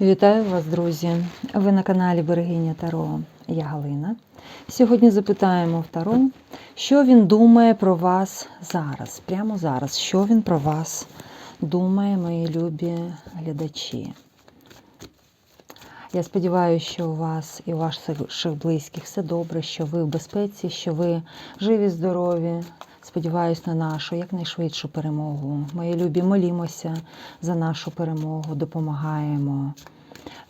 Вітаю вас, друзі! Ви на каналі Берегиня Таро. Я Галина. Сьогодні запитаємо в Таро, що він думає про вас зараз, прямо зараз. Що він про вас думає, мої любі глядачі. Я сподіваюся, що у вас і у ваших близьких все добре, що ви в безпеці, що ви живі, здорові. Сподіваюсь на нашу якнайшвидшу перемогу. Мої любі, молімося за нашу перемогу, допомагаємо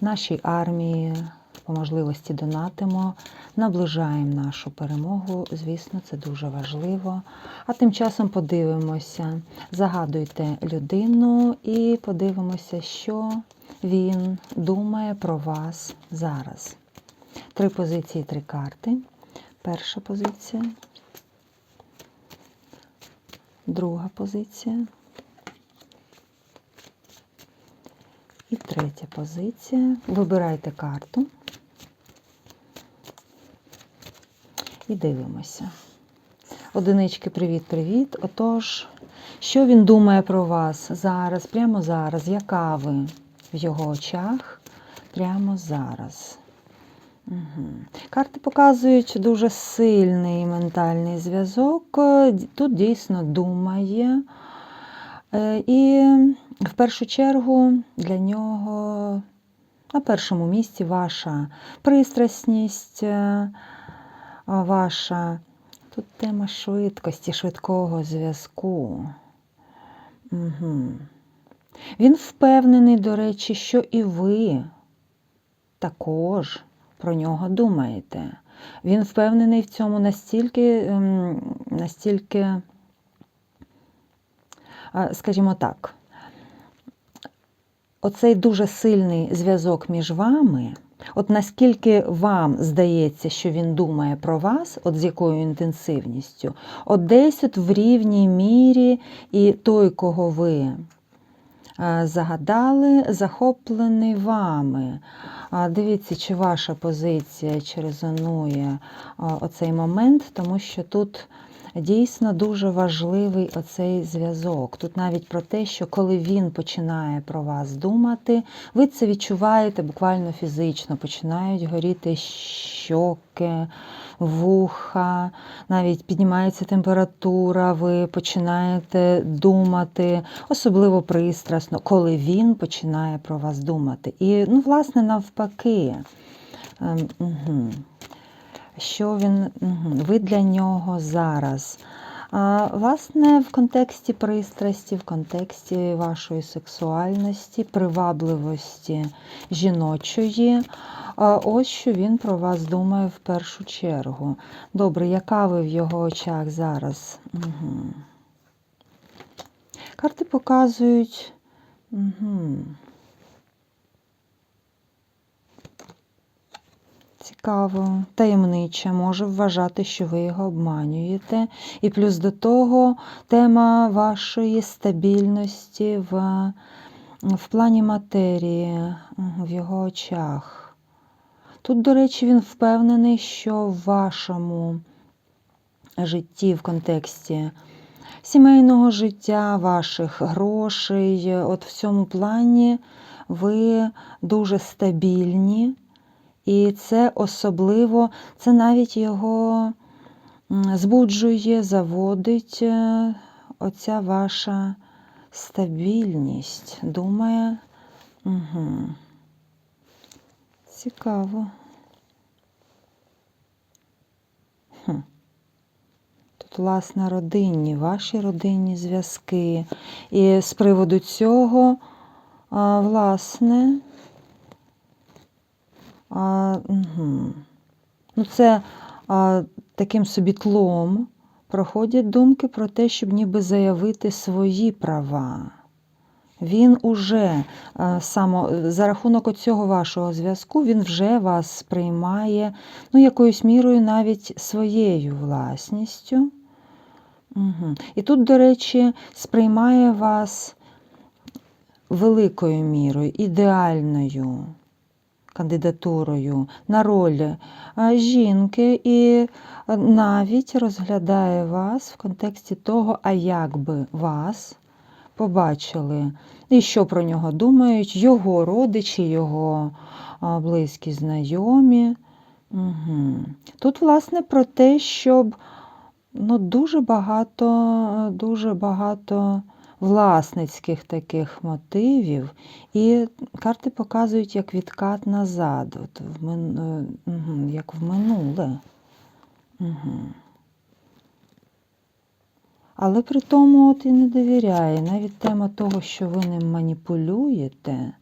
нашій армії, по можливості донатимо, наближаємо нашу перемогу. Звісно, це дуже важливо. А тим часом подивимося, загадуйте людину і подивимося, що він думає про вас зараз. Три позиції, три карти. Перша позиція. Друга позиція. І третя позиція. Вибирайте карту. І дивимося. Одинички, привіт-привіт. Отож, що він думає про вас зараз, прямо зараз? Яка ви в його очах? Прямо зараз. Карти показують дуже сильний ментальний зв'язок. Тут дійсно думає. І в першу чергу для нього на першому місці ваша пристрасність, ваша тут тема швидкості, швидкого зв'язку. Угу. Він впевнений, до речі, що і ви також про нього думаєте. Він впевнений в цьому настільки, настільки, скажімо так, оцей дуже сильний зв'язок між вами, от наскільки вам здається, що він думає про вас, от з якою інтенсивністю, от десь от в рівній мірі і той, кого ви загадали, захоплений вами. Дивіться, чи ваша позиція чи резонує оцей момент, тому що тут дійсно дуже важливий оцей зв'язок. Тут навіть про те, що коли він починає про вас думати, ви це відчуваєте буквально фізично, починають горіти щоки, вуха, навіть піднімається температура, ви починаєте думати, особливо пристрасно, коли він починає про вас думати. І, ну, власне, навпаки. Угу. Що він, ви для нього зараз? Власне, в контексті пристрасті, в контексті вашої сексуальності, привабливості жіночої, ось що він про вас думає в першу чергу. Добре, яка ви в його очах зараз? Угу. Карти показують. Угу. Цікаво, таємниче, може вважати, що ви його обманюєте. І плюс до того тема вашої стабільності в в плані матерії, в його очах. Тут, до речі, він впевнений, що в вашому житті в контексті сімейного життя, ваших грошей, от в цьому плані ви дуже стабільні. І це особливо, це навіть його збуджує, заводить е, оця ваша стабільність. Думає, угу. цікаво. Тут, власне, родинні, ваші родинні зв'язки. І з приводу цього, власне, а, угу. ну Це а, таким собі тлом проходять думки про те, щоб ніби заявити свої права. Він уже само, за рахунок цього вашого зв'язку, він вже вас сприймає ну, якоюсь мірою навіть своєю власністю. Угу. І тут, до речі, сприймає вас великою мірою, ідеальною кандидатурою на роль жінки і навіть розглядає вас в контексті того, а як би вас побачили, і що про нього думають, його родичі, його близькі знайомі. Угу. Тут, власне, про те, щоб ну, дуже багато, дуже багато власницьких таких мотивів, і карти показують як відкат назад, от в мин... е, як в минуле. Угу. Але при тому от і не довіряє. Навіть тема того, що ви ним маніпулюєте.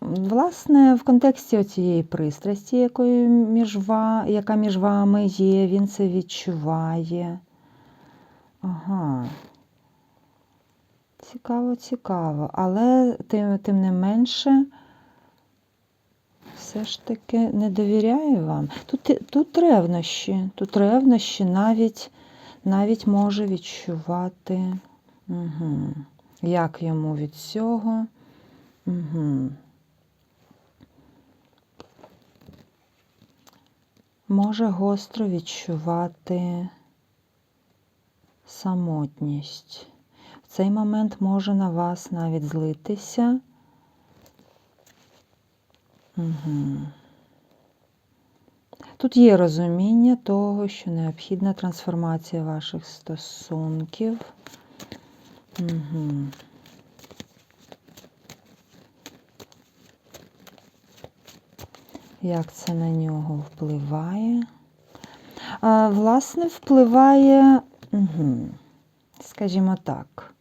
Власне, в контексті цієї пристрасті, якої між ва... яка між вами є, він це відчуває. Ага. Цікаво, цікаво. Але тим, тим не менше, все ж таки не довіряє вам. Тут, тут ревнощі, тут ревнощі навіть, навіть може відчувати, угу. як йому від цього. Угу. Може гостро відчувати самотність. В цей момент може на вас навіть злитися. Угу. Тут є розуміння того, що необхідна трансформація ваших стосунків. Угу. Як це на нього впливає? А, власне, впливає, угу. скажімо так,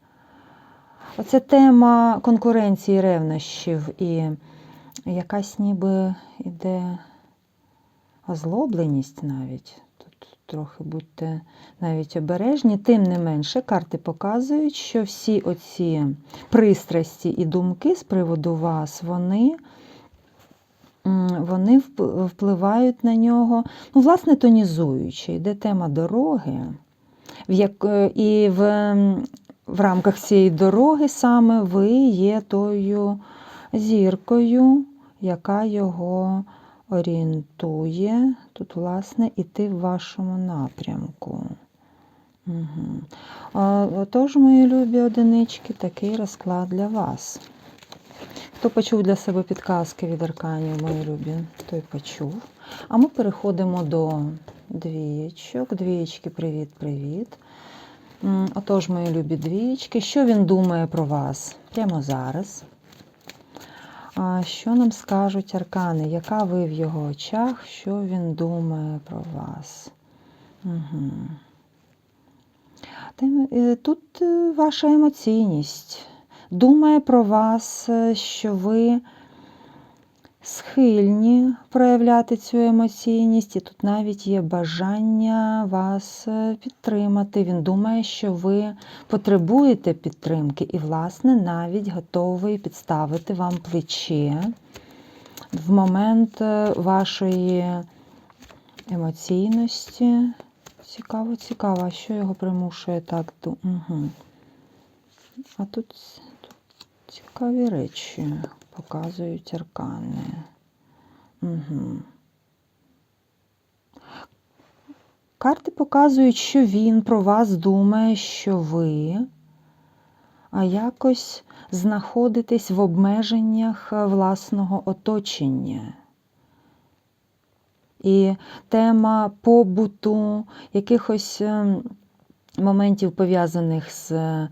оця тема конкуренції ревнощів і якась ніби іде озлобленість навіть. Тут трохи будьте навіть обережні. Тим не менше, карти показують, що всі оці пристрасті і думки з приводу вас, вони вони впливають на нього, ну, власне, тонізуючи. Йде тема дороги, в як, і в, в рамках цієї дороги саме ви є тою зіркою, яка його орієнтує, тут, власне, іти в вашому напрямку. Угу. Отож, мої любі одинички, такий розклад для вас. Хто почув для себе підказки від арканів, мої любі, той почув. А ми переходимо до двієчок. Двієчки, привіт-привіт. Отож, мої любі двієчки, що він думає про вас прямо зараз? Що нам скажуть аркани? Яка ви в його очах? Що він думає про вас? Угу. Тут е, ваша емоційність думає про вас, е, що ви схильні проявляти цю емоційність, і тут навіть є бажання вас е, підтримати. Він думає, що ви потребуєте підтримки, і, власне, навіть готовий підставити вам плече в момент е, вашої емоційності. Цікаво, цікаво, а що його примушує так Угу. А тут Цікаві речі показують аркани. Угу. Карти показують, що він про вас думає, що ви, а якось знаходитесь в обмеженнях власного оточення. І тема побуту, якихось ем, моментів, пов'язаних з, е,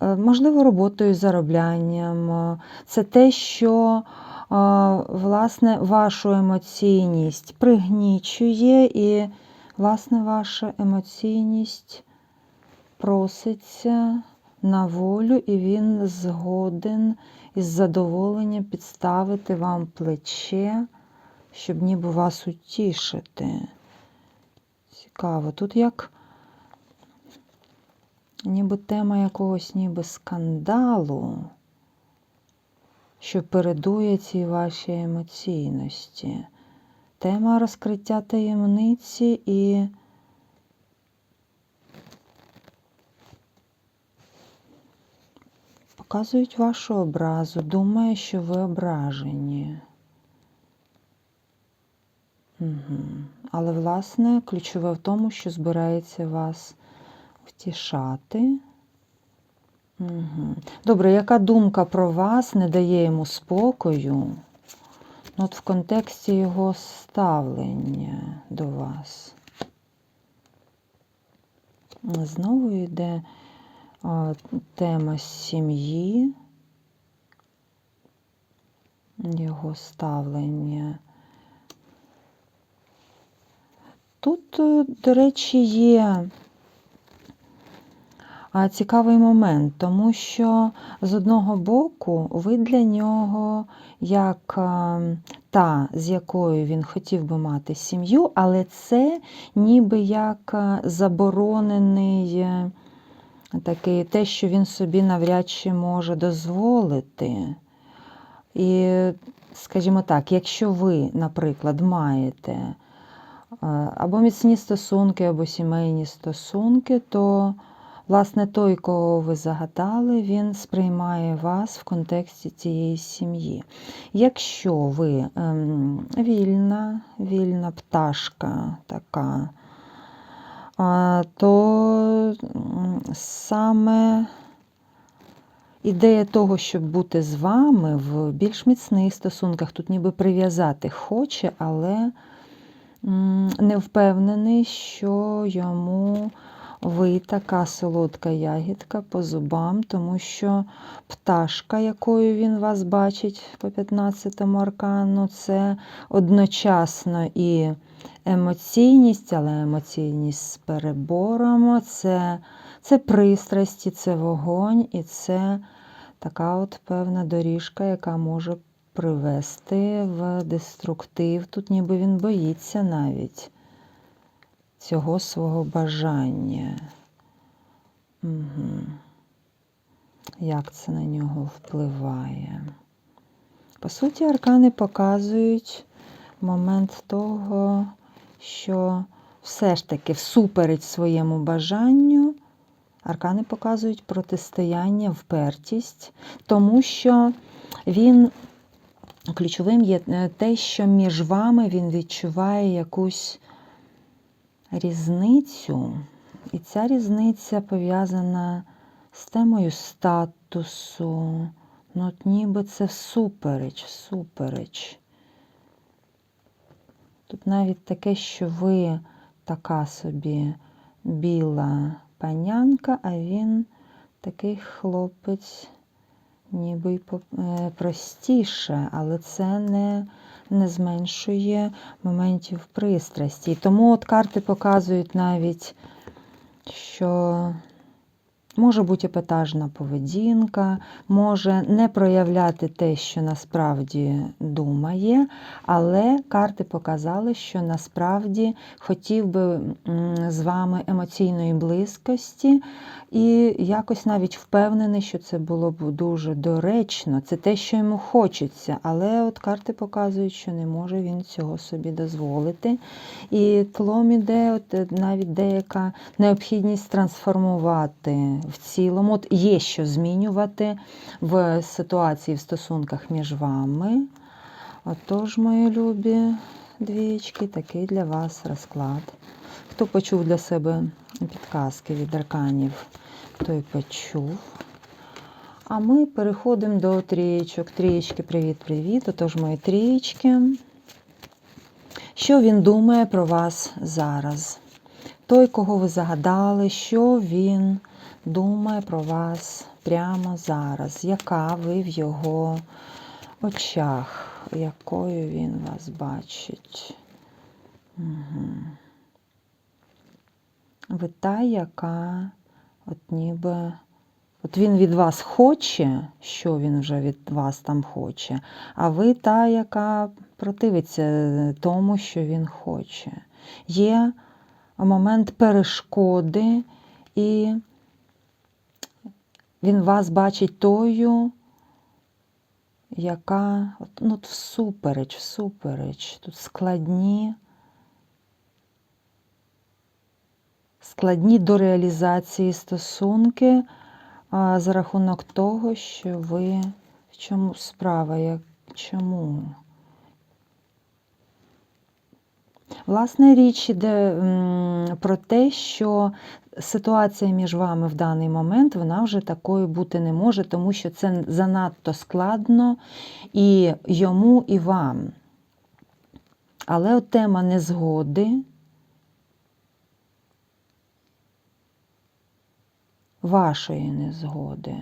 можливо, роботою, зароблянням. Це те, що власне, вашу емоційність пригнічує, і, власне, ваша емоційність проситься на волю, і він згоден із задоволенням підставити вам плече, щоб ніби вас утішити. Цікаво. Тут як ніби тема якогось ніби скандалу, що передує цій вашій емоційності. Тема розкриття таємниці і показують вашу образу, думає, що ви ображені. Угу. Але, власне, ключове в тому, що збирається вас втішати. Угу. Добре, яка думка про вас не дає йому спокою? Ну, От в контексті його ставлення до вас. Знову йде а, тема сім'ї, його ставлення. Тут, е, до речі, є цікавий момент, тому що з одного боку ви для нього як та, з якою він хотів би мати сім'ю, але це ніби як заборонений е, такий те, що він собі навряд чи може дозволити. І, скажімо так, якщо ви, наприклад, маєте е, або міцні стосунки, або сімейні стосунки, то, власне, той, кого ви загадали, він сприймає вас в контексті цієї сім'ї. Якщо ви ем, вільна, вільна пташка така, то саме ідея того, щоб бути з вами в більш міцних стосунках, тут ніби прив'язати хоче, але не впевнений, що йому ви така солодка ягідка по зубам, тому що пташка, якою він вас бачить по 15-му аркану, це одночасно і емоційність, але емоційність з перебором, це, це пристрасті, це вогонь і це така от певна доріжка, яка може привести в деструктив. Тут ніби він боїться навіть цього свого бажання. Угу. Як це на нього впливає? По суті, аркани показують момент того, що все ж таки всупереч своєму бажанню, аркани показують протистояння, впертість, тому що він ключовим є е, те, що між вами він відчуває якусь різницю, і ця різниця пов'язана з темою статусу. Ну, от ніби це всупереч, всупереч. Тут навіть таке, що ви така собі біла панянка, а він такий хлопець, ніби е, простіше, але це не, не зменшує моментів пристрасті. Тому от карти показують навіть, що може бути епатажна поведінка, може не проявляти те, що насправді думає, але карти показали, що насправді хотів би з вами емоційної близькості, і якось навіть впевнений, що це було б дуже доречно. Це те, що йому хочеться, але от карти показують, що не може він цього собі дозволити. І тлом іде от е, навіть деяка необхідність трансформувати в цілому. От є що змінювати в ситуації в стосунках між вами. Отож, мої любі двічки, такий для вас розклад. Хто почув для себе підказки від арканів, той почув. А ми переходимо до трієчок. Трієчки, привіт-привіт. Отож, мої трієчки. Що він думає про вас зараз? Той, кого ви загадали, що він думає про вас прямо зараз? Яка ви в його очах? Якою він вас бачить? Угу. Ви та, яка от ніби. От він від вас хоче, що він вже від вас там хоче, а ви та, яка противиться тому, що він хоче. Є момент перешкоди, і він вас бачить тою, яка ну, всупереч, всупереч, тут складні. Складні до реалізації стосунки а, за рахунок того, що ви в чому справа, як чому? Власне, річ іде м, про те, що ситуація між вами в даний момент вона вже такою бути не може, тому що це занадто складно і йому, і вам. Але от тема незгоди. Вашої незгоди,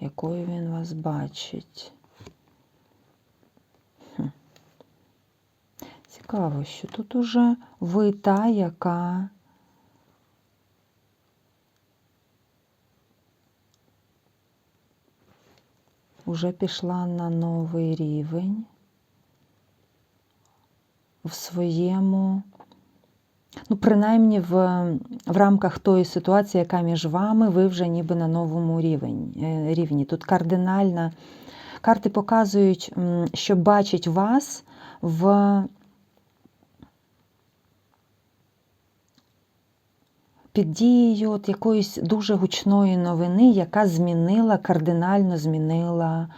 якою він вас бачить. Цікаво, що тут уже ви та, яка уже пішла на новий рівень в своєму, ну, принаймні в, в рамках тої ситуації, яка між вами, ви вже ніби на новому рівень, е, рівні. Тут кардинальна. Карти показують, що бачить вас в під дією от якоїсь дуже гучної новини, яка змінила, кардинально змінила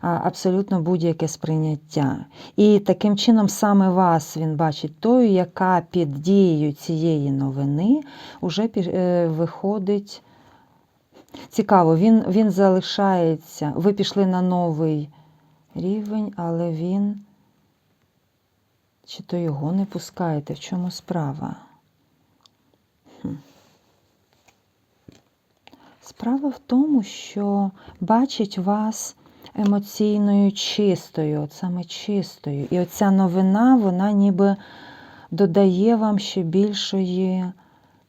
абсолютно будь-яке сприйняття. І таким чином саме вас він бачить тою, яка під дією цієї новини вже виходить. Цікаво, він, він залишається. Ви пішли на новий рівень, але він. Чи то його не пускаєте? В чому справа? Справа в тому, що бачить вас емоційною чистою, от саме чистою. І оця новина, вона ніби додає вам ще більшої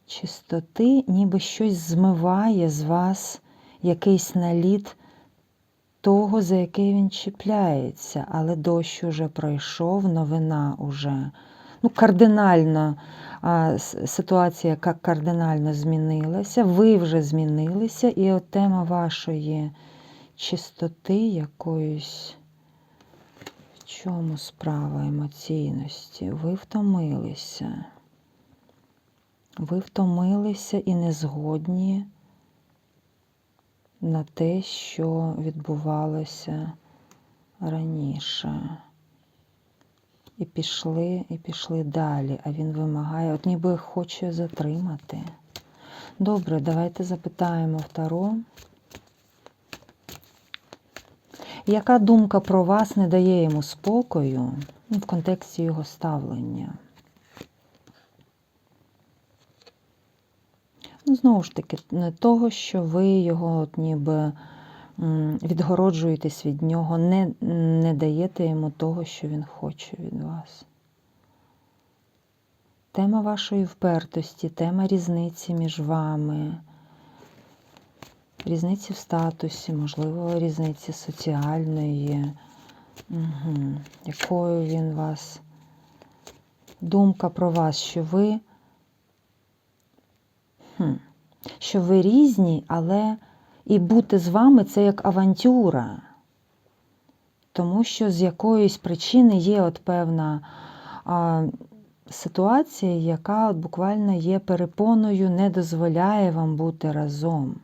чистоти, ніби щось змиває з вас якийсь наліт того, за який він чіпляється, але дощ уже пройшов, новина уже ну, кардинально ситуація, яка кардинально змінилася, ви вже змінилися, і от тема вашої чистоти якоїсь. В чому справа емоційності? Ви втомилися. Ви втомилися і не згодні на те, що відбувалося раніше. І пішли, і пішли далі, а він вимагає, от ніби хоче затримати. Добре, давайте запитаємо Таро. Яка думка про вас не дає йому спокою ну, в контексті його ставлення? Ну, Знову ж таки, не того, що ви його от ніби відгороджуєтесь від нього, не, не даєте йому того, що він хоче від вас. Тема вашої впертості, тема різниці між вами, різниці в статусі, можливо, різниці соціальної, угу. якою він вас. Думка про вас, що ви, хм, що ви різні, але і бути з вами це як авантюра. Тому що з якоїсь причини є от певна а, ситуація, яка от буквально є перепоною, не дозволяє вам бути разом.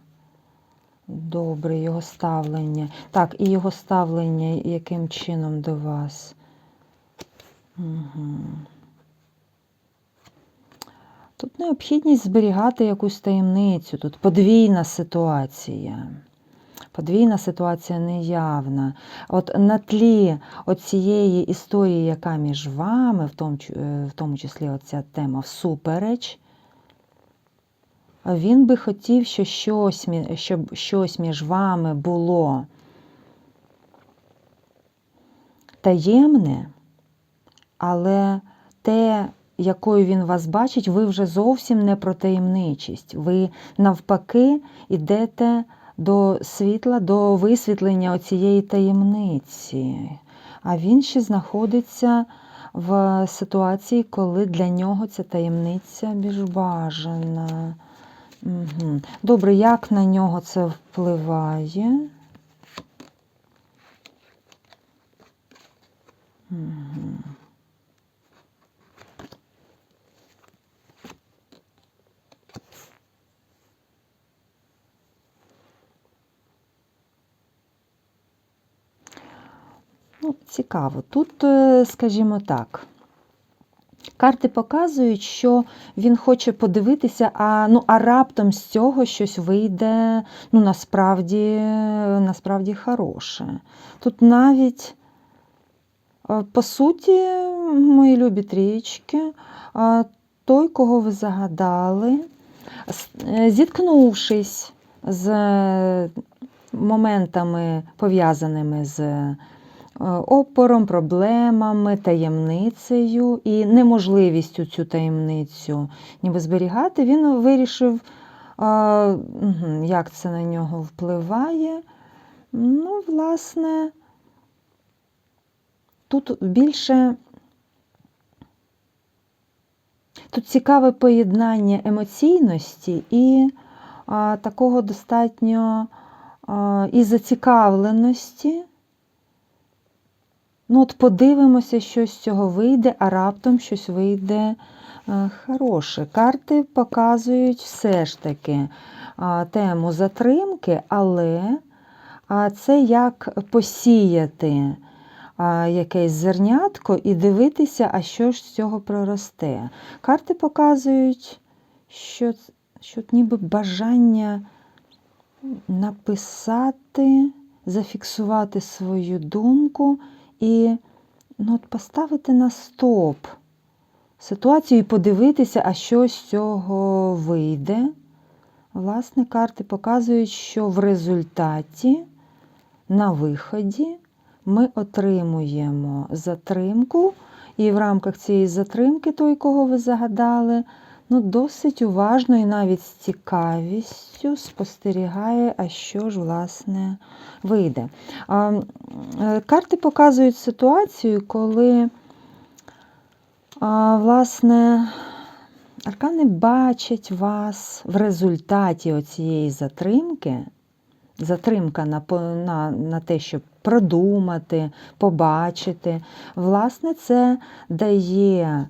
Добре, його ставлення. Так, і його ставлення яким чином до вас. Угу. Тут необхідність зберігати якусь таємницю, тут подвійна ситуація. Подвійна ситуація неявна. От на тлі цієї історії, яка між вами, в тому е, в тому числі оця тема всупереч, він би хотів, що щось, щоб щось між вами було таємне, але те, якою він вас бачить, ви вже зовсім не про таємничість. Ви навпаки йдете до світла, до висвітлення цієї таємниці. А він ще знаходиться в ситуації, коли для нього ця таємниця більш бажана. Угу. Добре, як на нього це впливає? Угу. Цікаво. Тут, е, скажімо так, Карти показують, що він хоче подивитися, а, ну, а раптом з цього щось вийде ну, насправді, насправді хороше. Тут навіть, е, по суті, мої любі трієчки, той, кого ви загадали, е, зіткнувшись з моментами, пов'язаними з опором, проблемами, таємницею і неможливістю цю таємницю ніби зберігати, він вирішив, як це на нього впливає. Ну, власне, тут більше тут цікаве поєднання емоційності і а, такого достатньо а, і зацікавленості. Ну, от подивимося, що з цього вийде, а раптом щось вийде е, хороше. Карти показують все ж таки тему затримки, але це як посіяти якесь зернятко і дивитися, а що ж з цього проросте. Карти показують, що, що ніби бажання написати, зафіксувати свою думку і ну, от поставити на стоп ситуацію і подивитися, а що з цього вийде. Власне, карти показують, що в результаті на виході ми отримуємо затримку, і в рамках цієї затримки, той, кого ви загадали, ну, досить уважно і навіть з цікавістю спостерігає, а що ж, власне, вийде. А, е, Карти показують ситуацію, коли, а, власне, аркани бачать вас в результаті оцієї затримки. Затримка на, на, на те, щоб продумати, побачити. Власне, це дає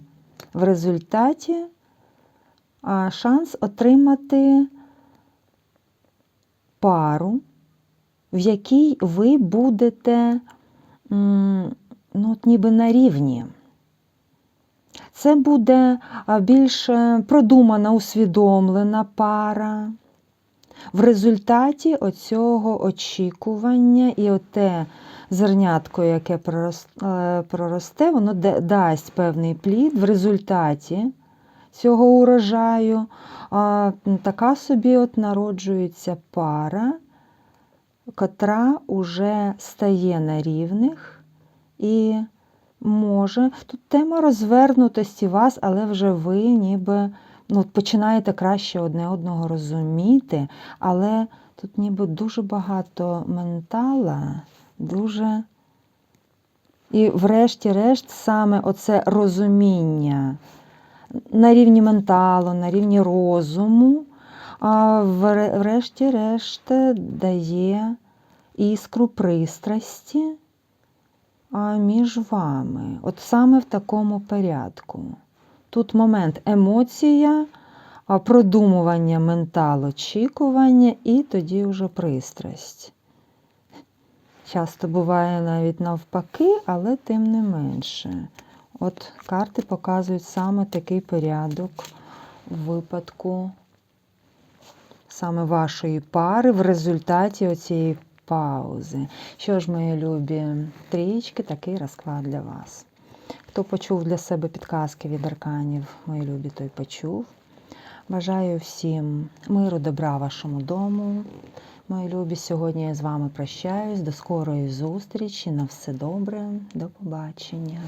в результаті шанс отримати пару, в якій ви будете ну, от ніби на рівні. Це буде більш е, продумана, усвідомлена пара. В результаті оцього очікування і оте зернятко, яке е, проросте, воно дасть певний плід. В результаті цього урожаю а, така собі от народжується пара, котра уже стає на рівних і може. Тут тема розвернутості вас, але вже ви ніби ну, починаєте краще одне одного розуміти, але тут ніби дуже багато ментала, дуже. І врешті-решт саме оце розуміння на рівні менталу, на рівні розуму, а врешті-решт дає іскру пристрасті між вами. От саме в такому порядку. Тут момент емоція, продумування ментал, очікування і тоді вже пристрасть. Часто буває навіть навпаки, але тим не менше. От карти показують саме такий порядок у випадку саме вашої пари в результаті оцієї паузи. Що ж, мої любі трієчки, такий розклад для вас. Хто почув для себе підказки від арканів, мої любі, той почув. Бажаю всім миру, добра вашому дому. Мої любі, сьогодні я з вами прощаюсь. До скорої зустрічі. На все добре. До побачення.